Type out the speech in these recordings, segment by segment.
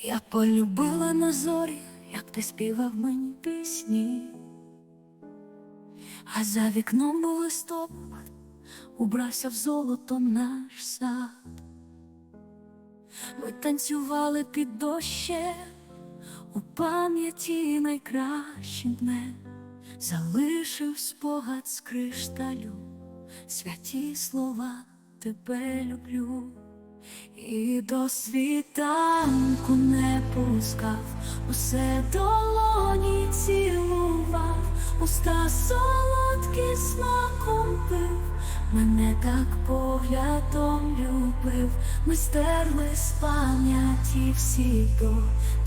Я полюбила на зорі, як ти співав мені пісні, а за вікном був листопад, убрався в золото наш сад. Ми танцювали під дощем, у пам'яті найкращим днем залишив спогад з кришталю, святі слова тебе люблю. І до світанку не пускав, усе долоні цілував, уста солодкі смаком пив, мене так поглядом любив, ми стерли з пам'яті всі до,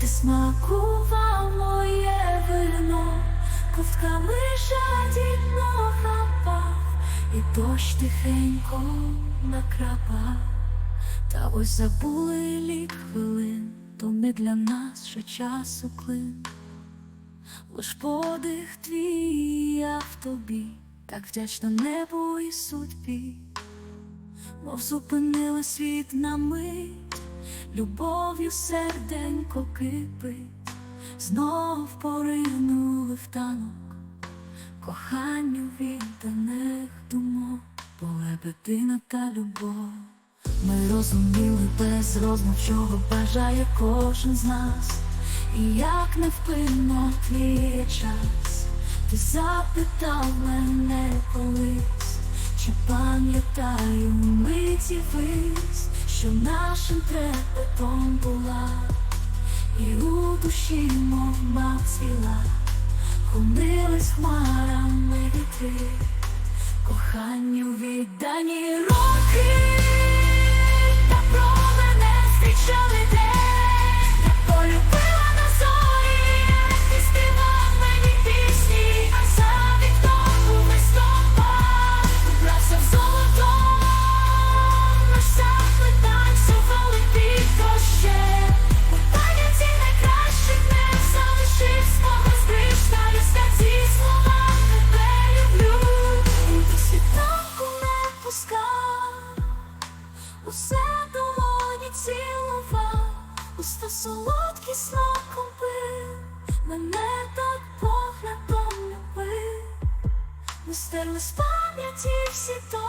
ти смакував моє вино, ковтками жадібно хапав, і дощ тихенько накрапав. Та ось забули лік хвилин, то не для нас ще часу клин. Лиш подих твій я в тобі, так вдячна небу і судьбі, мов зупинили світ на мить, любов'ю серденько кипить, знов поринули в танок, коханню відданих думок, полебедина та любов. Ми розуміли без розмов, чого бажає кожен з нас, і як невпинно твій час, ти запитав мене колись, чи пам'ятаю миті вись, що нашим трепетом була, і у душі, мов мав ціла, хунились хмарами вітри, коханню віддані роки. Усе долоні цілував, уста солодкі смаком пив, мене так поглядом любив, ми стерли з пам'яті всі то,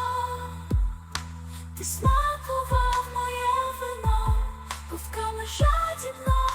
ти смакував моє вино, ковками жадібно